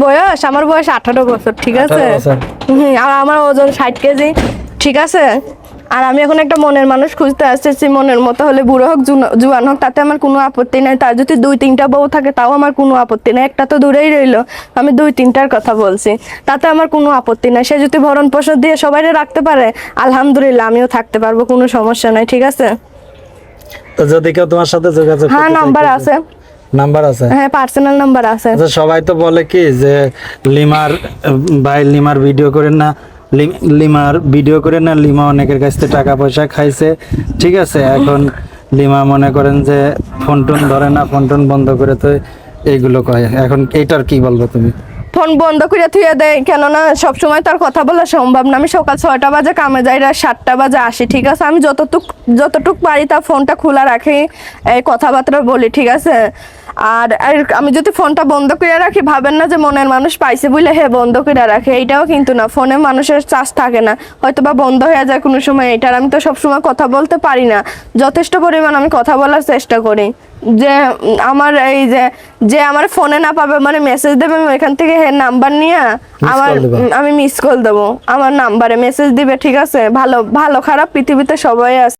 বয়স? আমার বয়স আঠারো বছর ঠিক আছে? 18 বছর। হুম, আর আমার ওজন ষাট কেজি ঠিক আছে? আর আমি এখন একটা মনের মানুষ খুঁজতে আসতেছি মনের মতো হলে বুড়ো হোক জুয়ান হোক তাতে আমার কোনো আপত্তি নাই। তার যদি দুই তিনটা বউ থাকে তাও আমার কোনো আপত্তি নাই। একটা তো দূরেই রইল আমি দুই তিনটার কথা বলছি। তাতে আমার কোনো আপত্তি নাই। সে যদি ভরণ পোষণ দিয়ে সবাই রাখতে পারে আলহামদুলিল্লাহ আমিও থাকতে পারব কোনো সমস্যা নাই ঠিক আছে? তো যদি কেউ তোমার সাথে যোগাযোগ হ্যাঁ নাম্বার আছে। নাম্বার আছে? হ্যাঁ পার্সোনাল নাম্বার আছে। আচ্ছা সবাই তো বলে কি যে লিমার ভাই লিমার ভিডিও করেন না লিমার ভিডিও করে না লিমা অনেকের কাছ থেকে টাকা পয়সা খাইছে ঠিক আছে? এখন লিমা মনে করেন যে ফোন টোন ধরে না ফোন টোন বন্ধ করে তো এইগুলো কয়। এখন এইটার কি বলব তুমি? ফোন বন্ধ করে থুয়ে দেয় কেননা সবসময় তার কথা বলা সম্ভব না। আমি সকাল ছয়টা বাজে কামে যাই রাত সাতটা বাজে আসি ঠিক আছে? আমি যতটুক যতটুক পারি তার ফোনটা খোলা রাখি এই কথাবার্তা বলি ঠিক আছে? আর আমি যদি ফোনটা বন্ধ করে রাখি ভাবেন না যে মনের মানুষ পাইছে বলে হে বন্ধ করে রাখে। এইটাও কিন্তু না ফোনে মানুষের চার্জ থাকে না। হয়তো বা বন্ধ হয়ে যায় কোনো সময় এটার আমি তো সবসময় কথা বলতে পারি না। যথেষ্ট পরিমাণ আমি কথা বলার চেষ্টা করি। যে আমার এই যে যে আমার ফোনে না পাবে মানে মেসেজ দেবে আমি এখান থেকে হে নাম্বার নিয়ে আমার আমি মিস কল দেবো। আমার নাম্বারে মেসেজ দিবে ঠিক আছে? ভালো ভালো খারাপ পৃথিবীতে সবাই আছে।